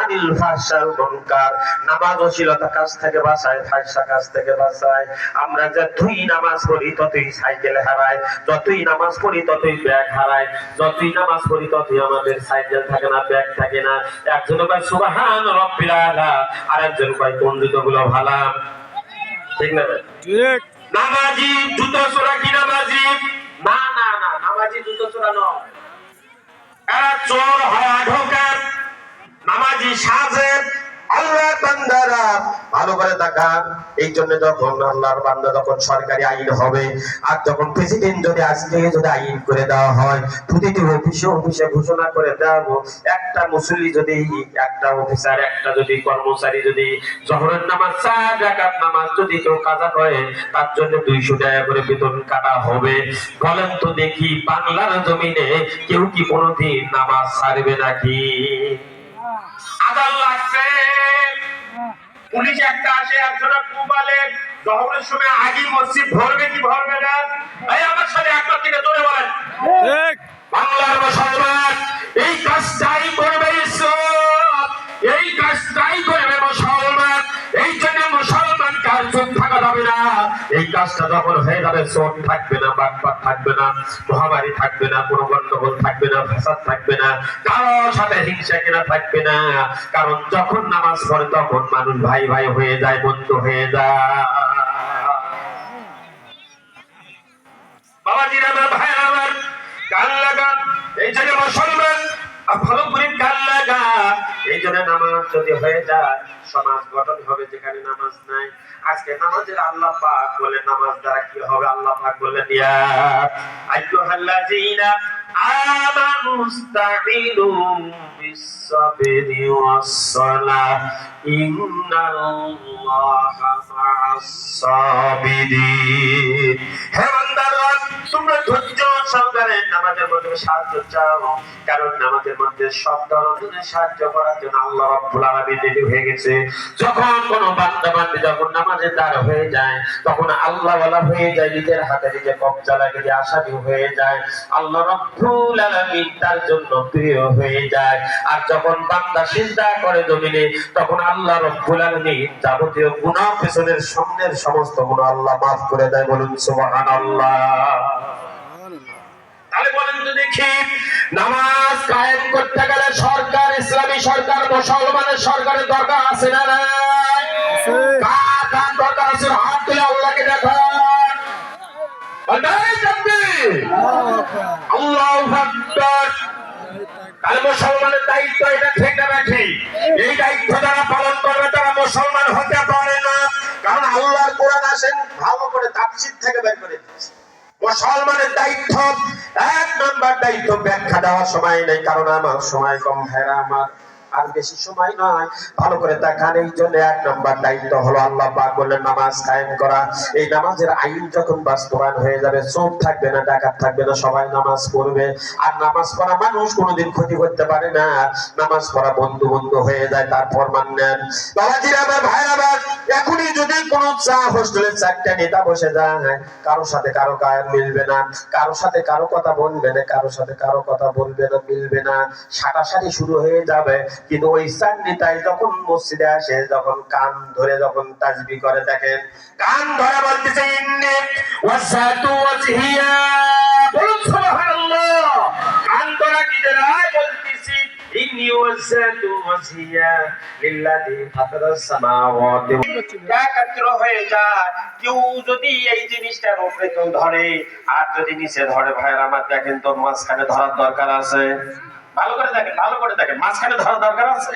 আনিল ফাহশাল মুনকার নামাজ অশ্লীলতা কাজ থেকে বাঁচায় ফাহশা কাজ থেকে বাঁচায়। আমরা যতই নামাজ পড়ি ততই সাইকেল হারাই যতই নামাজ পড়ি ততই ব্যাগ হারাই যতই নামাজ পড়ি ততই আমাদের সাইকেল থাকে না ব্যাগ থাকে না। একজন কয় সুবহান রব্বিল আলা আর কয় কোন জুতোগুলো ভালা ঠিক না? ঠিক। নামাজি জুতো চোরা কি নামাজি? না না না নামাজি জুতো চোরা নয়। এরা চোর হওয়া ঢোকে নামাজি সাজে আল্লাহ বান্দারা ভালো করে দেখা এই জন্য যখন আল্লাহর বান্দা যখন সরকারি আইন হবে, আর যখন প্রেসিডেন্ট যদি আজকে যদি আইন করে দেওয়া হয়, প্রতিটি অফিসে অফিসে ঘোষণা করে দেওয়া একটা মুসল্লি যদি, একটা অফিসার একটা যদি কর্মচারী যদি জহরের নামাজ চার রাকাত নামাজ যদি কেউ কাজা করে, তার জন্য দুইশো টাকা করে বেতন কাটা হবে। বলেন তো দেখি, বাংলার জমিনে কেউ কি কোনোদিন নামাজ ছাড়বে নাকি? আদাল লাগবে পুলিশ একটা আসে একজনে কুবালে দহরের সময় আগে মসজিদ ভরবে কি ভরবে না? এই আমার সাথে একবার থেকে জোরে বলেন। ঠিক। বাংলার মুসলমান এই কাজটাই করবে ইসলাম এই কাজটাই করবে এই কাজটা যখন হয়ে যাবে চোট থাকবে না থাকবে না, মহামারী থাকবে না, কোনো গন্ডগোল থাকবে না থাকবে না, কারোর সাথে হিংসা কেনা থাকবে না। কারণ যখন নামাজ পড়ে, তখন মানুষ ভাই ভাই হয়ে যায়, বন্ধু হয়ে যায়। বাবাজিরা ভাই আমার কান লাগান। এই আর ভালো করে কান লাগা। এই জন্য নামাজ যদি হয়ে যায়, সমাজ গঠন হবে যেখানে নামাজ নাই। আজকে নামাজের আল্লাহ পাক বলে নামাজ দ্বারা কি হবে? আল্লাহ পাক বললেন, ইয়া আইয়ুহাল্লাযীনা আমানু ইসতাঈনু তোমরা ধৈর্য সহকারে নামাজের মধ্যে সাহায্য চাও কারণ নামাজের মধ্যে সব ধরনের সাহায্য করার জন্য আল্লাহ রাব্বুল আলামিন রেডি হয়ে গেছে। যখন কোনো বান্দা বান্দি যখন নামাজে দাঁড় হয়ে যায়, তখন আল্লাহ ওয়ালা হয়ে যায়, নিজের হাতে নিজে কবজা লাগে যে আসামি হয়ে যায়। আল্লাহ রাব্বুল আলামিন তার জন্য প্রিয় হয়ে যায়। আর যখন বান্দা চিন্তা করে জমিনে, তখন আল্লাহ রাব্বুল আলামিন যাবতীয় গুনাহ পেছনের সামনের সমস্ত গুনাহ আল্লাহ মাফ করে দেয়, বলুন সুবহানাল্লাহ। তাহলে বলেন তো দেখি নামাজ কায়েম করতে গেলে সরকার ইসলামী সরকার মুসলমানের সরকারের দরকার আছে না নাই? কার কার দরকার আছে? হাত তুলে আল্লাহকে দেখান। বলবেন তাকবীর। আল্লাহু আকবার। তাহলে মুসলমানের দায়িত্ব এটা ঠিক না ঠিক এই দায়িত্ব যারা পালন করবে তারা মুসলমান হতে পারে না। কারণ আল্লাহর কোরআন আসেন ভালো করে থেকে বের করে দিয়েছে। মুসলমানের দায়িত্ব এক নাম্বার দায়িত্ব ব্যাখ্যা দেওয়ার সময় নেই কারণ আমার সময় কম ভেড়া আমার আর বেশি সময় নয়। ভালো করে দেখান, এই জন্য এক নাম্বার দায়িত্ব হলো আল্লাহ পাক বললেন, নামাজ কায়েম করা। এই নামাজের আইন যখন বাস্তবায়ন হয়ে যাবে, চোখ থাকবে না, ডাকাত থাকবে না, সবাই নামাজ পড়বে। আর নামাজ পড়া মানুষ কোনোদিন ক্ষতি করতে পারে না। নামাজ পড়া বন্ধু বন্ধু হয়ে যায় তারপর মানেন বাবাজিরা, আমার ভাই আমার এখনই যদি কোনো চা হোস্টেলের চারটা নেতা বসে যায়, কারোর সাথে কারও গায়ে মিলবে না, কারোর সাথে কারও কথা বলবে না, কারোর সাথে কারও কথা বলবে না, মিলবে না। সাটাসাটি শুরু হয়ে যাবে। কিন্তু ওই নেতাই যখন মসজিদে আসে, যখন কান ধরে যখন তাজবি করে দেখেন, কান ধরে বলতেছে, ইন্নে ওয়াসাতু ওয়াজহিয়া। বলুন, সুবহানাল্লাহ। কান ধরা ইন্নি ওয়াসাতু ওয়াজহিয়া লিল্লাযী ফাতারাস হয়ে যায়। কেউ যদি এই জিনিসটার উপরে কেউ ধরে, আর যদি নিচে ধরে, ভাইয়ের, আমার দেখেন তো মাঝখানে ধরার দরকার আছে। ভালো করে দেখেন, ভালো করে দেখেন। মাঝখানে ধরার দরকার আছে?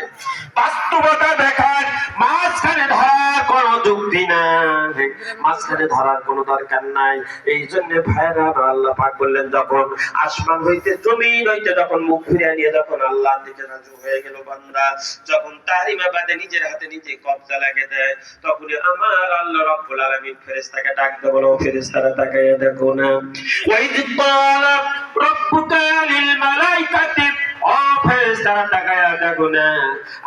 বাস্তবতা দেখান মাঝখানে ধরার কোনো যুক্তি নাই। মাঝখানে ধরার কোনো দরকার নাই। এই জন্য ভাইরা আল্লাহ পাক বললেন, যখন আসমান হইতে, জমিন হইতে যখন মুখ ফিরিয়ে নিয়ে যখন রাজু হয়ে গেল বান্দা, যখন নিজের হাতে নিজে কবজা লাগে দেয়, তখনই আমার আল্লাহ রব্বুল আলামিন ফেরেশতাকে ডাক দেয় বলো ফেরেশতারা, তাকাইয়া দেখো না। অফেস তারা টাকায় দেখো না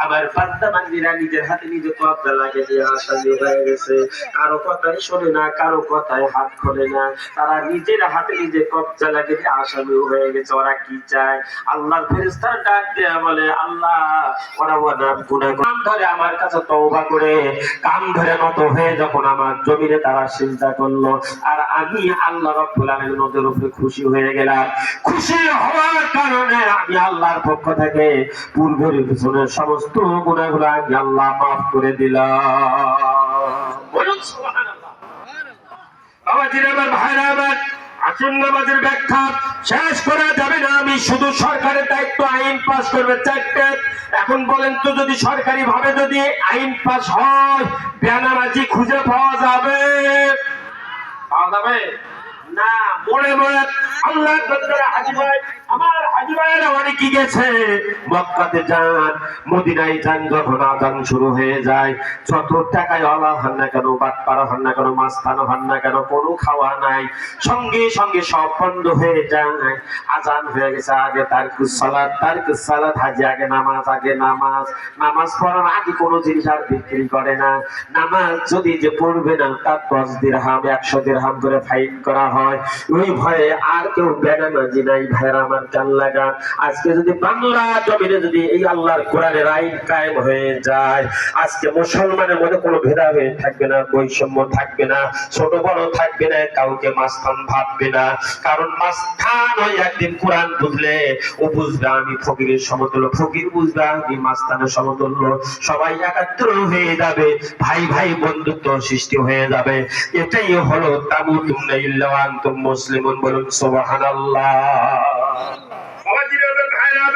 আমার বান্দা বান্দিরা নিজের হাতে নিজে কবজা লাগে দিয়ে আসামি হয়ে গেছে। কারও কথাই শোনে না, কারও কথায় হাত খোলে না। তারা নিজের হাতে নিজে কবজা লাগে দিয়ে আসামি হয়ে গেছে, ওরা কি চায়? আল্লাহর ফেরেস্তার ডাক দেয়া বলে, আল্লাহ, ওরা ওরা গুনাহ কাম ধরে আমার কাছে তওবা করে। কাম ধরে নত হয়ে যখন আমার জমিনে তারা চিন্তা করল, আর আমি আল্লাহ রব্বুল আলামিন ওদের উপরে খুশি হয়ে গেলাম। খুশি হওয়ার কারণে আমি আল্লাহর পক্ষ থেকে সমস্ত আল্লাহ মাফ করে দিলাম। আইন করবে চারটে। এখন বলেন তো যদি সরকারি ভাবে যদি আইন পাস হয়, বেনামাজি খুঁজে পাওয়া যাবে? পাওয়া যাবে? না, মনে মনে আল্লাহ হাজি ভাই আমার গেছে? মক্কাতে যান, মদিনায় যান, যখন আজান শুরু হয়ে যায় টাকায় অলা হন না কেন হন না কেন মাস্তানো হন না কেন, কোনো খাওয়া নাই, সঙ্গে সঙ্গে সব বন্ধ হয়ে যায়। আজান হয়ে গেছে, আগে তার তার হাজি আগে নামাজ আগে নামাজ। নামাজ পড়ার আগে কোনো জিনিস আর বিক্রি করে না। নামাজ যদি যে পড়বে না, তার দশ দিরহাম, একশো দিরহাম করে ফাইন করা হয়। ওই ভয়ে আর কেউ বেনামাজি নাই, ভাইয়ের আমার কান লাগা। আজকে যদি বাংলা জমিনে যদি এই আল্লাহর কোরআনের আইন কায়েম হয়ে যায়, আজকে মুসলমানের মধ্যে কোনো ভেদাভেদ থাকবে না, বৈষম্য থাকবে না, ছোট বড় থাকবে না, কাউকে মাস্তান ভাববে না। কারণ মাস্তান ওই একদিন কোরআন বুঝলে, ও বুঝবে আমি ফকিরের সমতুল্য। ফকির বুঝবে আমি মাস্তানের সমতুল্য। সবাই একাত্র হয়ে যাবে, ভাই ভাই বন্ধুত্ব সৃষ্টি হয়ে যাবে। এটাই হলো তামুতুন্না ইল্লা ওয়া আনতুম মুসলিমুন বলুন সুবহানাল্লাহ বাবাজিরা আমার ভাইরা আমার,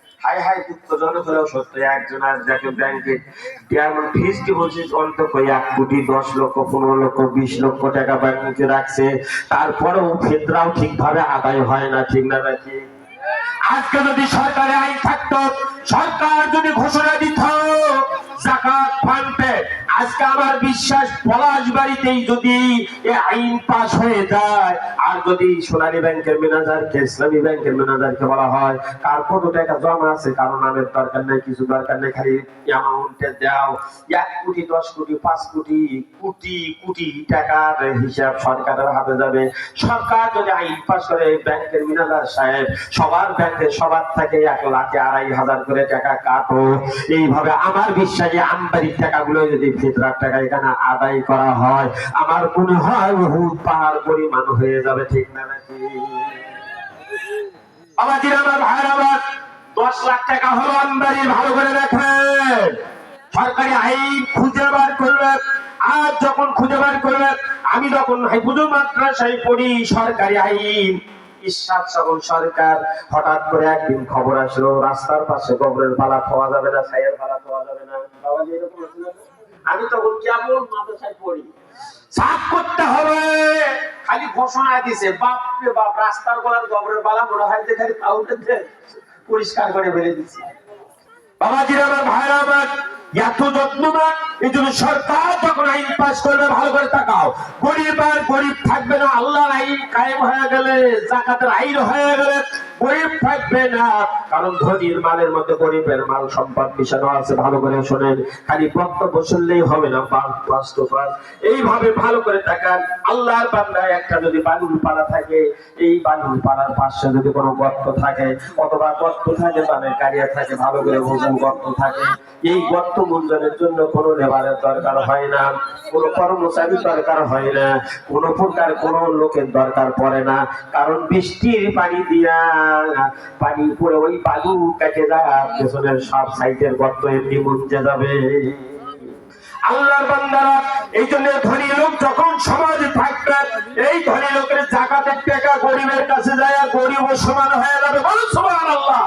হাই হাই দুঃখজনক হলেও সত্য, একজন আজ যাকে ব্যাংকে ফিসটি অন্তত এক কোটি দশ লক্ষ, পনেরো লক্ষ, বিশ লক্ষ টাকা ব্যাংকে রাখছে। তারপরেও ফিতরাও ঠিকভাবে আদায় হয় না, ঠিক না নাকি? আজকে যদি সরকারে আইন থাকতো, সরকার যদি ঘোষণা দিত, জাকাত ফান্ডে আজকে আমার বিশ্বাস পলাশ বাড়িতেই যদি আইন পাস হয়ে যায়, আর যদি সোনালী ব্যাংকের ম্যানেজারকে, ইসলামী ব্যাংকের ম্যানেজারকে বলা হয় কার কত টাকা জমা আছে, কারও নামের দরকার নেই, কিছু দরকার নেই, খালি অ্যামাউন্টে দাও। এক কোটি, দশ কোটি, পাঁচ কোটি কোটি কোটি টাকার হিসাব সরকারের হাতে যাবে। সরকার যদি আইন পাস করে ব্যাংকের ম্যানেজার সাহেব, সবার ব্যাংকে সবার থেকে এক লাখে আড়াই হাজার করে টাকা কাটো। এইভাবে আমার বিশ্বাসে আমদারির টাকাগুলো যদি ফিতরার টাকা এখানে আদায় করা হয়। আমার মনে হয় বহুত পাহাড় পরিমাণ হয়ে যাবে, ঠিক না নাকি? আমার ভাইয়ের আমার দশ লাখ টাকা হলো ভালো করে সরকারি আইন খুঁজে বার আর যখন খুঁজে বার করবে, আমি যখন হাইপুজো মাদ্রাসায় পড়ি, সরকারি আইন ঈশ্বর যখন সরকার হঠাৎ করে একদিন খবর আসলো, রাস্তার পাশে গোবরের পালা খাওয়া যাবে না, ছাইয়ের পালা খাওয়া যাবে না। বাবাজি, এরকম? আমি তখন কেমন মাদ্রাসায় পড়ি। সাফ করতে হবে। খালি ঘোষণা দিছে বাপ রে বাপ রাস্তার গলার গবরের বালা মনে হয় যে খালি পাউডার পরিষ্কার করে ফেলে দিচ্ছে বাবাজির আমার ভাইরা আমার এত যত্নবান এই জন্য সরকার যখন আইন পাস করবে, ভালো করে তাকাও। গরিব আর গরিব থাকবে না আইন কায়েম হয়ে গেলে, জাকাতের আইন হয়ে গেলে গরিব থাকবে না। কারণ ধনীর মালের মধ্যে গরিবের মাল সম্পদ মিশানো আছে, ভালো করে শোনেন। খালি বক্তব্য শুনলেই হবে না এইভাবে ভালো করে তাকান। আল্লাহর বান্দায় একটা যদি বালুর পাড়া থাকে, এই বালুর পাড়ার পাশে যদি কোনো গর্ত থাকে, অথবা গর্ত থাকে মানে কারিয়া থাকে, ভালো করে বুঝুন গর্ত থাকে। এই গর্ত মঞ্জনের জন্য কোনো লেবারের দরকার হয় না, কোনো কর্মচারী দরকার হয় না, কোনো প্রকার কোনো লোকের দরকার পড়ে না। কারণ বৃষ্টির পানি দিয়া, পানি পড়ে ওই বালু কেটে যায় পেছনের সব সাইডের গর্ত এমনি মুঞ্জে যাবে। আল্লাহর বান্দারা, এই জন্য ধনী লোক যখন সমাজে থাকবে, এই ধনী লোকের জাকাতের টাকা গরিবের কাছে যায় গরিব সমান হয়ে যাবে। বলুন সমান আল্লাহ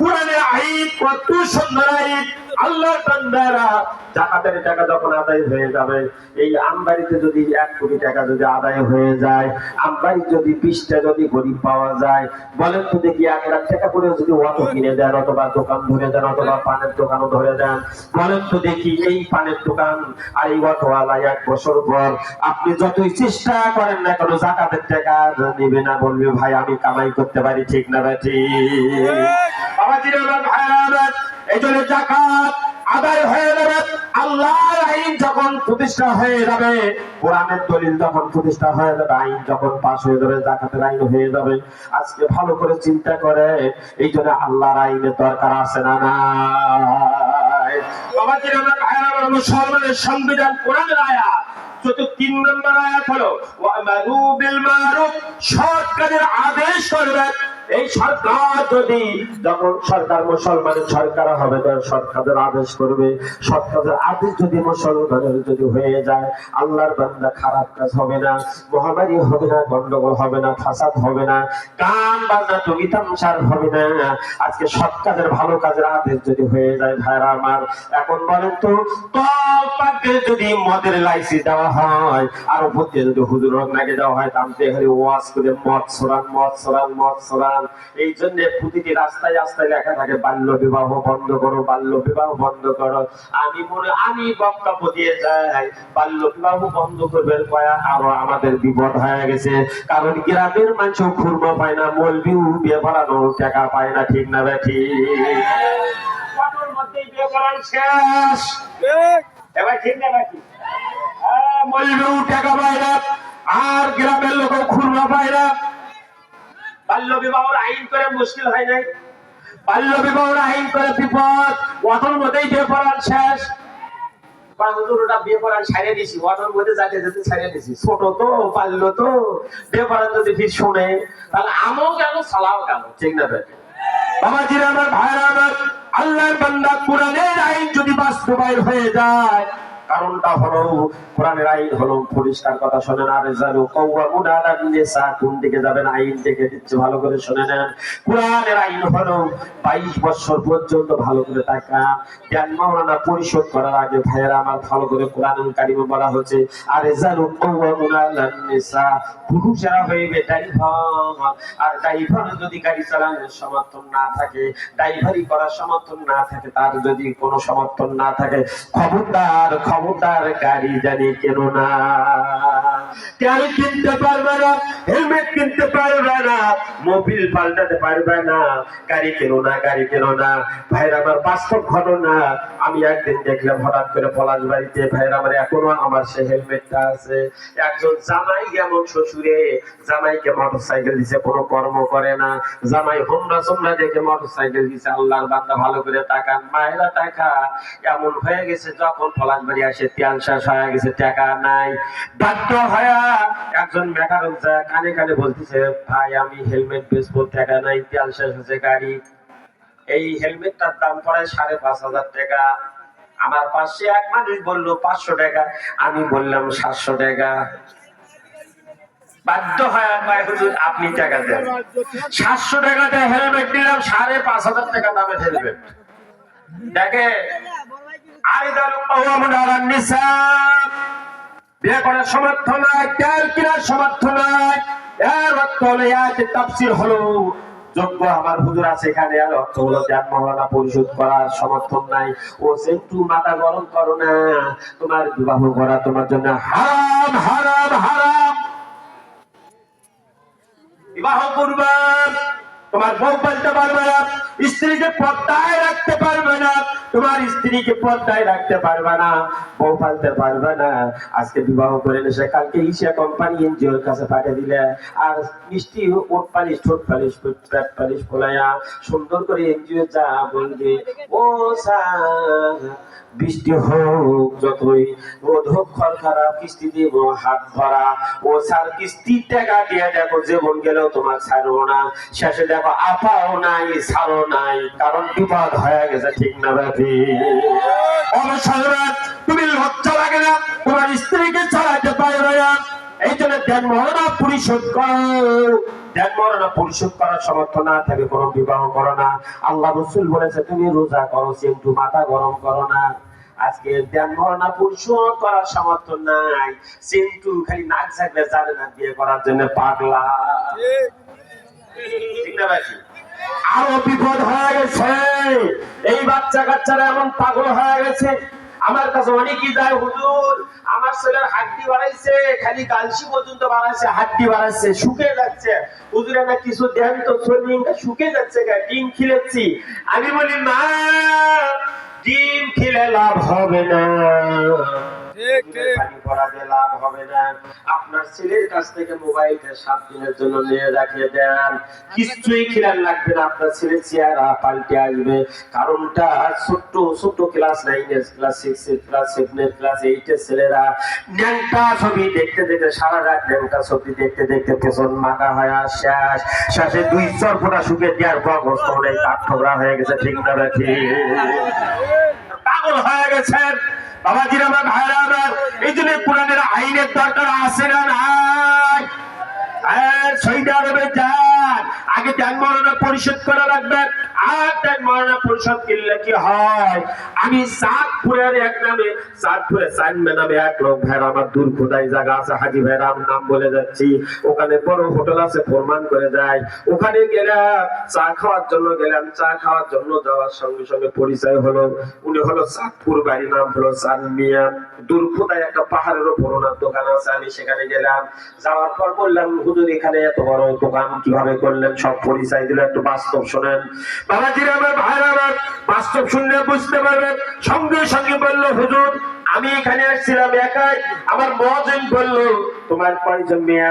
কোরআনের আইন কত সুন্দর আইন। আল্লাহর বান্দারা জাকাতের টাকা যখন আদায় হয়ে যাবে এই আমবাড়িতে যদি এক কোটি টাকা যদি আদায় হয়ে যায় যদি বিশটা যদি গরিব পাওয়া যায় বলেন তো দেখি এক লাখ টাকা করে যদি অটো কিনে দেন অথবা দোকান ধরে দেন অথবা পানের দোকানও ধরে দেন বলেন তো দেখি এই পানের দোকান আর এই অটোওয়ালা এক বছর পর আপনি যতই চেষ্টা করেন না কেন জাকাতের টাকা নিবে না বলবে ভাই আমি কামাই করতে পারি ঠিক না ভাই ঠিক। আমার ভাইরা আমার এই জন্য জাকাত আদায় হয়ে যাবে। আল্লাহর আইন যখন প্রতিষ্ঠা হয়ে যাবে, কোরআনের দলিল যখন প্রতিষ্ঠা হয়ে যাবে, আইন যখন পাশ হয়ে যাবে জাকাতের আইন হয়ে যাবে। আজকে ভালো করে চিন্তা করে, এই জন্য আল্লাহর আইনের দরকার আছে না নাই? বাবাজির আমার মুসলমানের সংবিধান কোরআনের আয়াত তিন নম্বর আয়াত হলো কাজের আদেশ করবেন। এই সরকার যদি যখন সরকার মুসলমানের সরকার হবে তখন সরকারের আদেশ করবে। সরকারের আদেশ যদি মুসলমানের যদি হয়ে যায়, আল্লাহর বান্দা খারাপ কাজ হবে না, মহামারী হবে না, গন্ডগোল হবে না, ফাসাদ হবে না, কান বাজনা তুমি তামসার হবে না। আজকে সৎ কাজের ভালো কাজের আদেশ যদি হয়ে যায়, ভাইরা আমার, এখন বলেন তো তল যদি মদের লাইসি দেওয়া হয়, আর উপর যদি হুজুর নাকে দেওয়া হয় এখানে ওয়াজ করে মদ সরান মদ সরান মদ সরান এই জন্য প্রতিটি রাস্তায় রাস্তায় লেখা থাকে বাল্য বিবাহ বন্ধ করো বাল্য বিবাহ বন্ধ করো। আমি মনে আমি বক্তব্য দিয়ে যাই বাল্য বিবাহ বন্ধ করবে কয়া? আরও আমাদের বিপদ হয়ে গেছে। কারণ গ্রামের মানুষ খুরমা পায় না মলবিউ বিয়ে পড়ানোর টাকা পায় না ঠিক না বেঠি বিয়ে করার শেষ। এবার ঠিক না বাকি হ্যাঁ, টাকা পায় না আর গ্রামের লোক খুরমা পায় না। বাল্য বিবাহের আইন করে মুশকিল হয় নাই। বাল্য বিবাহের আইন করে বিপদ। মধ্যেই বিয়ে শেষ। ছোট তো তো। শুনে, তাহলে আমও সালাও ঠিক না আমার, আল্লাহর বান্দা কোরআনের আইন যদি বাস্তবায়ন হয়ে যায় কারণটা হলো, কোরআনের আইন হলো পরিষ্কার কথা নিসা, কোন দিকে যাবেন আইন দিচ্ছে, ভালো করে শুনে নেন কোরআনের আইন হলো 22 বছর পর্যন্ত ভালো করে জ্ঞান মাওলানা পরিশোধ করার আগে ভাইয়েরা আমার ভালো করে কোরআনুল কারিমে বলা হচ্ছে আর জানু কওয়ামুন নিসা, পুরুষেরা হইবে আর ড্রাইভার যদি গাড়ি চালানোর সমর্থন না থাকে ড্রাইভারি করার সমর্থন না থাকে, তার যদি কোনো সমর্থন না থাকে, খবরদার খবরদার গাড়ি জানি কেন না? গাড়ি কিনতে পারবে না, হেলমেট কিনতে পারবে না, মোবিল পাল্টাতে পারবে না, গাড়ি কেন না, গাড়ি কেন না। ভাইরা আমার বাস্তব ঘটনা আমি একদিন দেখলাম হঠাৎ করে পলাশ বাড়িতে ভাইরা আমার এখনও আমার সে হেলমেটটা আছে। একজন জামাই এমন শ্বশুরে, জামাইকে মোটর সাইকেল দিছে, কোনো কর্ম করে না। জামাই হোমরা সোমরা দেখে মোটর সাইকেল দিছে, আল্লাহর বান্দা ভালো করে তাকান, মায়েরা টাকা এমন হয়ে গেছে, যখন পলাশ বাড়ি আসে, তেল শেষ হয়ে গেছে, টাকা নাই। বাধ্য হয়া একজন মেকারক যা কানে কানে ভাই, আমি হেলমেট নাই, তেল শেষ গাড়ি। এই হেলমেটটার দাম পড়ে সাড়ে পাঁচ হাজার টাকা। আমার পাশে এক মানুষ বলল, পাঁচশো টাকা। আমি বললাম, সাতশো টাকা। বাধ্য হয় আমার হুজুর, আপনি টাকা দেন। সাতশো টাকা দিয়ে হেলমেট নিলাম, সাড়ে পাঁচ হাজার টাকা দামে হেলমেট। দেখে কওয়ামুন নিসা। বিয়ে করার সমর্থ নাই, তেল কেনার সমর্থ নাই। এর অর্থ হলো তাফসীর হলো, যোগ্য আমার হুজুর আছে এখানে আর অর্থ হলো পরিশোধ করার সমর্থন নাই। ও একটু মাথা গরম করো না, তোমার বিবাহ করা তোমার জন্য হারাম হারাম হারাম। বিবাহ করবার তোমার বউ পালতে পারবে না, স্ত্রীকে পর্দায় রাখতে পারবে না, তোমার স্ত্রীকে পর্দায় রাখতে পারবে না, বউ পালতে পারবে না। আজকে বিবাহ করে নেছে কালকে ইসিয়া কোম্পানি এনজিওর কাছে পাঠিয়ে দিলে। আর মিষ্টি, ওট পালিশ, ঠোঁট পালিশ, পেট পালিশ ফোলাইয়া সুন্দর করে এনজিও যা বলবে, ও বৃষ্টি হোক যতই রোধক খর খারাপ, কিস্তি দিব, হাত ভরা। ও স্যার কিস্তির টাকা দিয়ে দেখো যে জীবন গেলেও তোমার ছাড়বো না। শেষে দেখো আপাও নাই ছাড়ো নাই, কারণ বিপদ হয়ে গেছে, ঠিক না ব্যাপী অবসর তুমি লজ্জা লাগে না, তোমার স্ত্রীকে চালাতে পারবে না। এই জন্য ধ্যান মহনা পরিশোধ করো। দেন মরণা পরিশোধ করার সমর্থ না থাকে, কোনো বিবাহ করো না। আল্লাহ রসুল বলেছে, তুমি রোজা করো, কিন্তু মাথা গরম করো না। আজকে ধ্যান মরণা পরিশোধ করার সামর্থ্য নাই। কিন্তু খালি নাক থাকলে জানে না, বিয়ে করার জন্য পাগলা। আরও বিপদ হয়ে গেছে। এই বাচ্চা কাচ্চারা এমন পাগল হয়ে গেছে। আমার কাছে অনেকই যায়, হুজুর, আমার ছেলের হাড্ডি বাড়াইছে, খালি কালসি পর্যন্ত বাড়াইছে, হাড্ডি বাড়াইছে শুকে যাচ্ছে। হুজুরে না কিছু দেন তো শরীরটা শুকে যাচ্ছে গা ডিম খিলেছি। আমি বলি, মা, ডিম খেলে লাভ হবে না। পড়াতে লাভ হবে না। আপনার ছেলের কাছ থেকে মোবাইলটা সাত দিনের জন্য নিয়ে রাখিয়ে দেন। কিছুই খেলার লাগবে না, আপনার ছেলে চেহারা পাল্টে আসবে। কারণটা ছোট্ট ছোট্ট ক্লাস নাইনের ক্লাস সিক্স এর ক্লাস সেভেন এর ক্লাস এইট এর ছেলেরা ন্যাংটা ছবি দেখতে দেখতে, সারা রাত ন্যাংটা ছবি দেখতে দেখতে পেছন মাথা হয় আর শেষ শেষে দুই চর শুকে দেওয়ার পর গোস্ত হলে কাঠ হয়ে গেছে, ঠিক না ঠিক। পাগল হয়ে গেছেন। বাবাজির আমার ভাইরা আমার এই জন্য কোরআনের আইনের দরকার আছে না নাই? সৌদি আরবে যান আগে ত্যাগ মরণা পরিশোধ করা লাগবে। আর মরণা পরিশোধ করলে কি হয়? আমি চাঁদপুরের এক নামে চাঁদপুরে চানমে নামে এক লোক, ভাইরা, আমার দূর খোদাই জায়গা আছে, হাজি ভাইরা নাম বলে যাচ্ছি। ওখানে বড় হোটেল আছে প্রমাণ করে যায়। ওখানে গেলাম চা খাওয়ার জন্য গেলাম চা খাওয়ার জন্য যাওয়ার সঙ্গে সঙ্গে পরিচয় হলো। উনি হলো চাঁদপুর বাড়ির নাম হলো চাঁদ মিয়া দুর্খোদায় একটা পাহাড়ের ওপর দোকান আছে, আমি সেখানে গেলাম। যাওয়ার পর বললাম, হুজুর, এখানে এত বড় দোকান কীভাবে করলেন? সব পরিচয় দিল একটু বাস্তব শোনেন। বাবাজির আমার ভাইরা আমার বাস্তব শুনলে বুঝতে পারবেন সঙ্গে সঙ্গে বলল, হুজুর, আমি এখানে আসছিলাম একাই আমার মজন বলল, তোমার কয়জন মেয়ে?